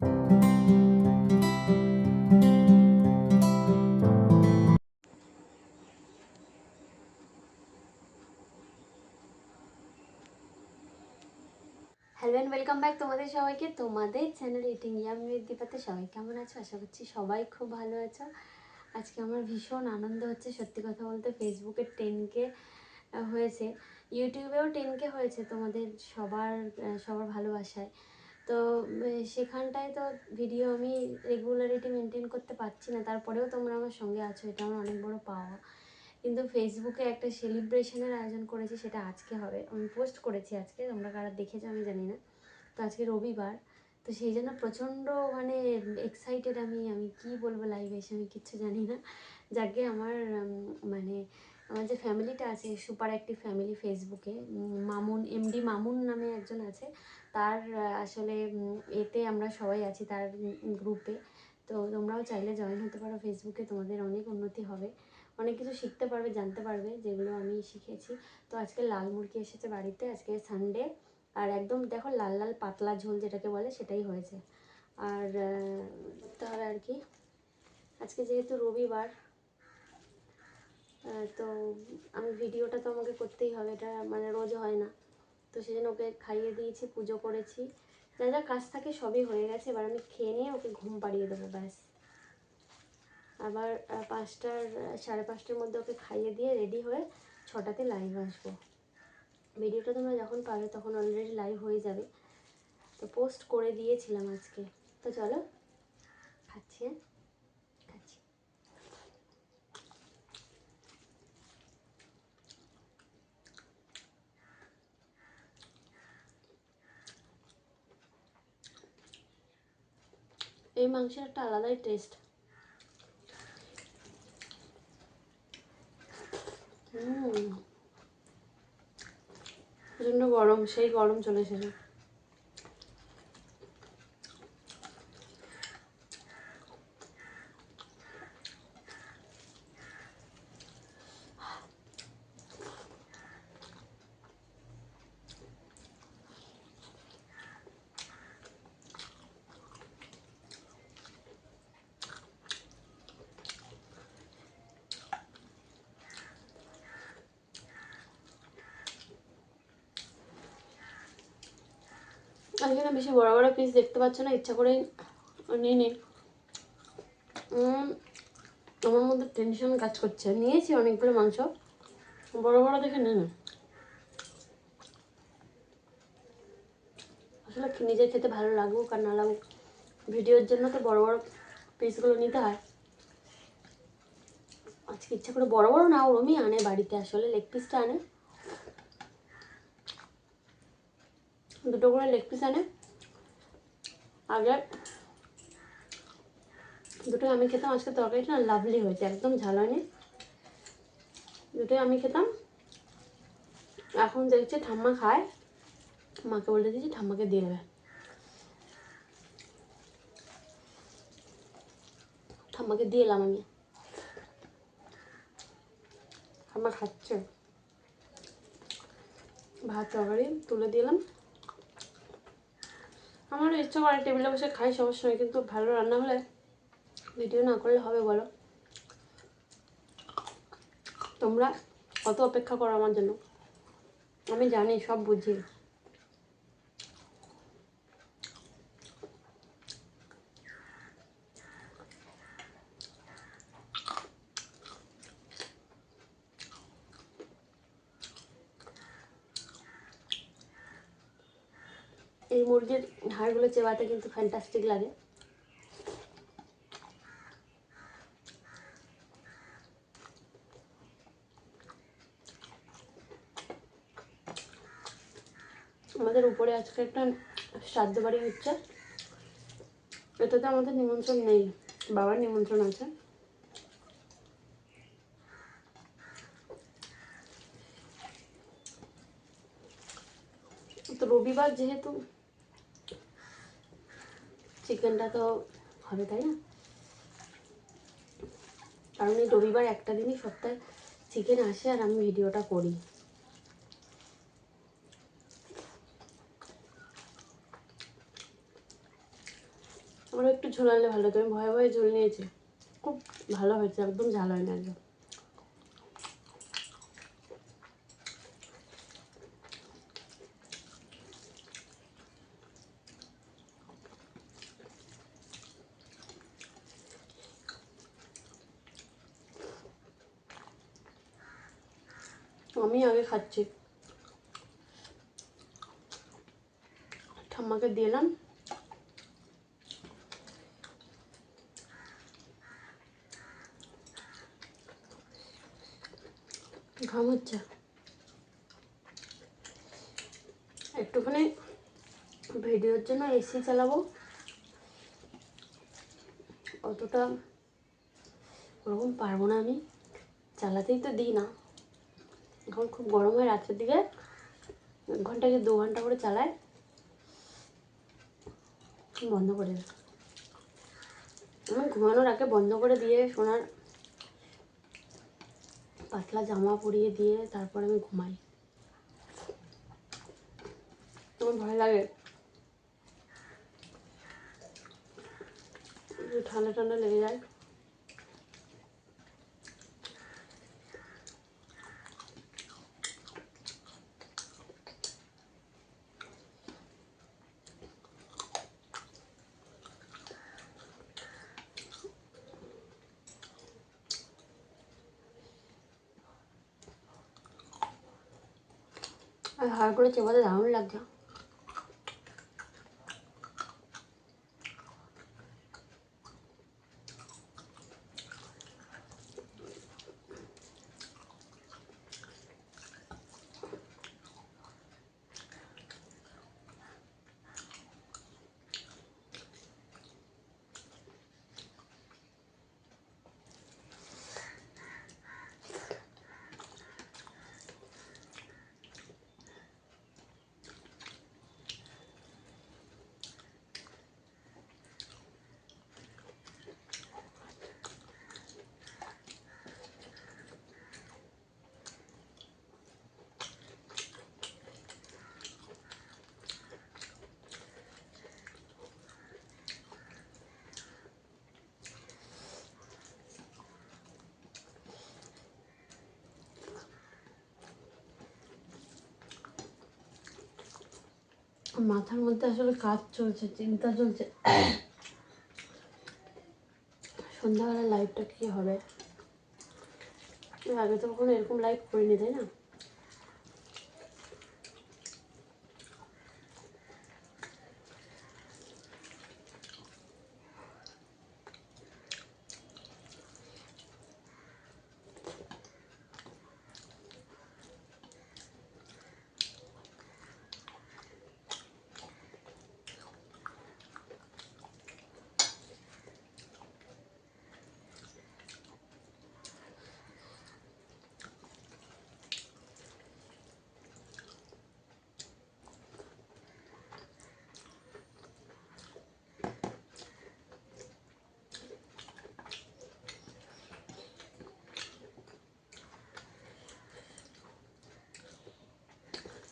Hello and welcome back তোমাদের সবাইকে, তোমাদের চ্যানেল ইটিং সবাই কেমন আছো? আশা করছি সবাই খুব ভালো আছো। আজকে আমার ভীষণ আনন্দ হচ্ছে, সত্যি কথা বলতে ফেসবুকে টেনকে হয়েছে। ইউটিউবেও টেনকে হয়েছে তোমাদের সবার সবার ভালোবাসায়। তো সেখানটায় তো ভিডিও আমি রেগুলারিটি মেনটেন করতে পারছি না। তারপরেও তোমরা আমার সঙ্গে আছো, এটা আমার অনেক বড় পাওয়া। কিন্তু ফেসবুকে একটা সেলিব্রেশনের আয়োজন করেছি, সেটা আজকে হবে। আমি পোস্ট করেছি আজকে, তোমরা কারা দেখেছ আমি জানি না। তো আজকে রবিবার, তো সেই জন্য প্রচণ্ড মানে এক্সাইটেড আমি আমি কি বলব লাইভে এসে আমি কিচ্ছু জানি না। যাকে আমার মানে আমার যে ফ্যামিলিটা আছে, সুপার অ্যাক্টিভ ফ্যামিলি ফেসবুকে মামুন এমডি মামুন নামে একজন আছে। তার আসলে এতে আমরা সবাই আছি তার গ্রুপে তো তোমরাও চাইলে জয়েন হতে পারো ফেসবুকে তোমাদের অনেক উন্নতি হবে। অনেক কিছু শিখতে পারবে, জানতে পারবে, যেগুলো আমি শিখেছি। তো আজকে লাল মুরগি এসেছে বাড়িতে, আজকে সানডে আর একদম দেখো লাল লাল পাতলা ঝোল যেটাকে বলে, সেটাই হয়েছে। আর তার আর কি, আজকে যেহেতু রবিবার তো আমি ভিডিওটা তো আমাকে করতেই হবে, এটা মানে রোজ হয় না। তো সেই জন্য ওকে খাইয়ে দিয়েছি, পুজো করেছি। যা যা কাজ থাকে সবই হয়ে গেছে, এবার আমি খেয়ে নিয়ে ওকে ঘুম পাড়িয়ে দেবো, ব্যাস। আবার পাঁচটার সাড়ে পাঁচটার মধ্যে ওকে খাইয়ে দিয়ে রেডি হয়ে ছটাতে লাইভ আসব। ভিডিওটা তোমরা যখন পাবে তখন অলরেডি লাইভ হয়ে যাবে। তো পোস্ট করে দিয়েছিলাম আজকে। তো চলো, খাচ্ছি হ্যাঁ খাচ্ছি এই মাংসের একটা আলাদাই টেস্ট হুম। প্রচণ্ড গরম সেই গরম চলে এসেছে। আজকে না বেশি বড় বড় পিস দেখতে পাচ্ছ না ইচ্ছা করেই নিয়ে নি। উম, আমার মধ্যে টেনশন কাজ করছে। নিয়েছি অনেকগুলো মাংস। বড় বড় দেখে নে আসলে কি নিজের খেতে ভালো লাগুক আর না লাগুক ভিডিওর জন্য তো বড় বড় পিসগুলো নিতে হয়। আজকে ইচ্ছা করে বড় বড় না ওরমই আনে বাড়িতে আসলে লেগ পিসটা আনে। দুটো করে লেগ পিস আনে আগে দুটোই আমি খেতাম, আজকে তরকারিটা লাভলি হয়েছে, একদম ঝাল হয়নি। দুটোই আমি খেতাম। এখন দেখছি ঠাম্মা খায়, মাকে বলে দিয়েছি ঠাম্মাকে দিয়ে দেবে। ঠাম্মাকে দিয়ে এলাম আমি। ঠাম্মা খাচ্ছে। ভাত, তরকারি তুলে দিলাম আমারও ইচ্ছা করে টেবিলে বসে খাই সমস্যা কিন্তু ভালো রান্না হলে ভিডিও না করলে হবে বলো? তোমরা কত অপেক্ষা করো আমার জন্য? আমি জানি, সব বুঝি। এই মুরগির হাড়গুলো চেবাতে কিন্তু ফ্যান্টাস্টিক লাগে। আমাদের উপরে আজকে একটা শ্রাদ্ধ বাড়ি হচ্ছে। এটাতে আমাদের নিমন্ত্রণ নেই, বাবার নিমন্ত্রণ আছে। তো রবিবার যেহেতু চিকেনটা তো হবে, তাই না? কারণ এই রবিবার একটা দিনই সপ্তাহে চিকেন আসে আর আমি ভিডিওটা করি। আমার একটু ঝোল আনলে ভালো হতো আমি ভয়ে ভয়ে ঝোল নিয়েছি। খুব ভালো হয়েছে, একদম ঝাল হয় না একদম। আমি আগে খাচ্ছি। ঠাম্মাকে দিলাম ঘাম হচ্ছে। একটুখানি ভিডিওর জন্য এসি চালাবো। অতটা ওরকম পারব না আমি। চালাতেই তো দিই না। এখন খুব গরম হয় রাত্রের দিকে। এক ঘণ্টা কি দু ঘণ্টা করে চালায়। বন্ধ করে আমি ঘুমানোর আগে বন্ধ করে দিয়ে সোনার পাতলা জামা পরিয়ে দিয়ে তারপর আমি ঘুমাই। আমার ভয় লাগে। ঠান্ডা ঠান্ডা লেগে যায়। হাড় করে চেপাতে দারুণ লাগছে মাথার মধ্যে আসলে কাজ চলছে, চিন্তা চলছে। সন্ধ্যাবেলা লাইভটা কী হবে? আগে তো কখনো এরকম লাইভ করিনি, তাই না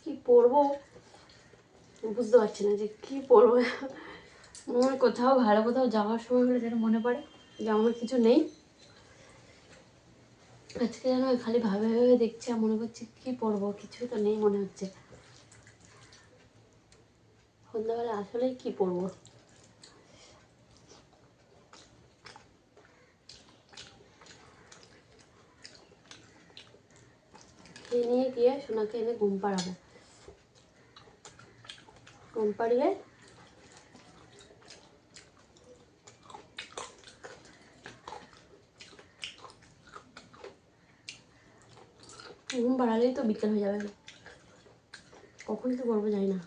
কি পরবো বুঝতে পারছি না যে কি পরবো কোথাও ভালো কোথাও যাওয়ার সময় হলে যেন মনে পড়ে। যে আমার কিছু নেই। আজকে যেন খালি ভাবে ভাবে দেখছি আর মনে করছি কি পরবো কিছুই তো নেই মনে হচ্ছে। সন্ধ্যাবেলা আসলেই কি পরবো নিয়ে গিয়ে সোনাকে এনে ঘুম পাড়াবো। পাড়িয়ে ঘুম বাড়ালেই তো বিকেল হয়ে যাবে কখন কি করব জানি না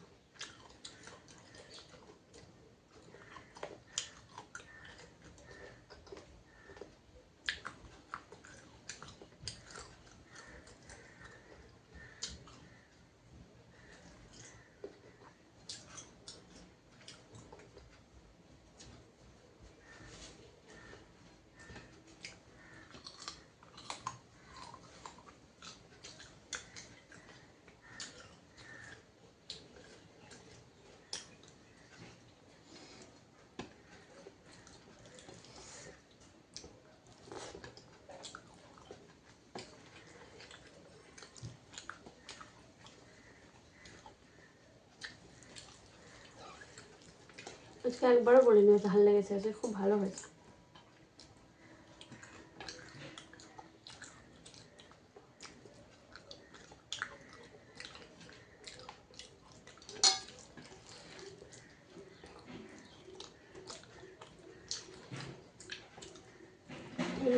আজকে একবারও বলিনি ভালো লেগেছে, আজকে খুব ভালো হয়েছে।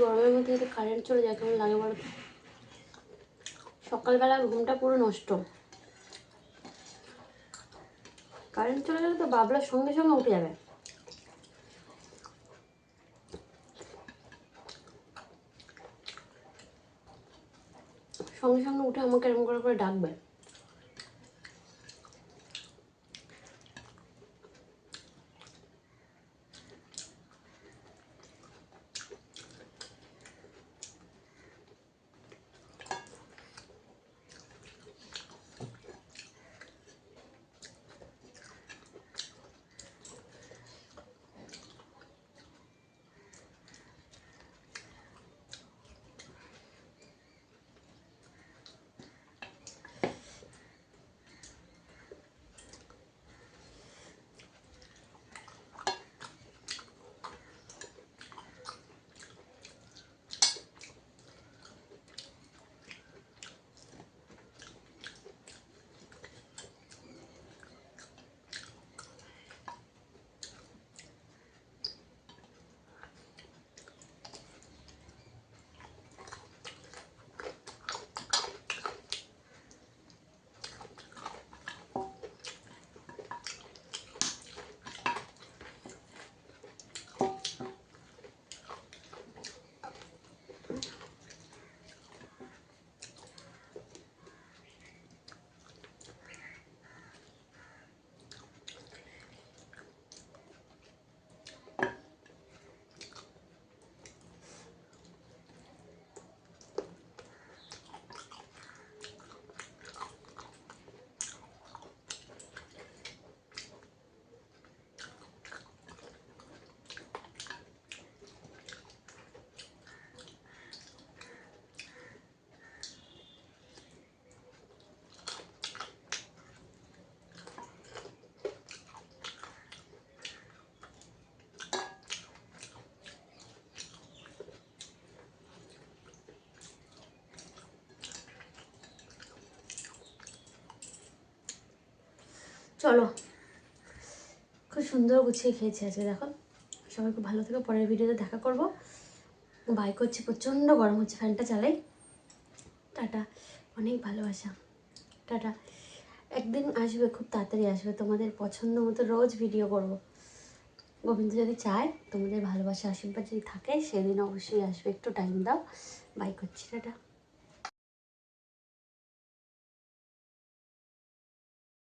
গরমের মধ্যে যদি কারেন্ট চলে যায়, কেমন লাগে বলো সকালবেলা ঘুমটা পুরো নষ্ট। কারেন্ট চলে গেলে তো বাবলার সঙ্গে সঙ্গে উঠে যাবে। সঙ্গে সঙ্গে উঠে আমাকে এরকম করে করে ডাকবে। চলো। খুব সুন্দর গুছিয়ে খেয়েছি আজকে, দেখো। সবাই খুব ভালো থেকে, পরের ভিডিওতে দেখা করব। বাইক করছি, প্রচণ্ড গরম হচ্ছে, ফ্যানটা চালাই। টাটা, অনেক ভালোবাসা। টাটা। একদিন আসবে, খুব তাড়াতাড়ি আসবে, তোমাদের পছন্দ মতো রোজ ভিডিও করব। গোবিন্দ যদি চায়, তোমাদের ভালোবাসা, আশীর্বাদ যদি থাকে, সেদিন অবশ্যই আসবে, একটু টাইম দাও। বাইক করছি, টাটা।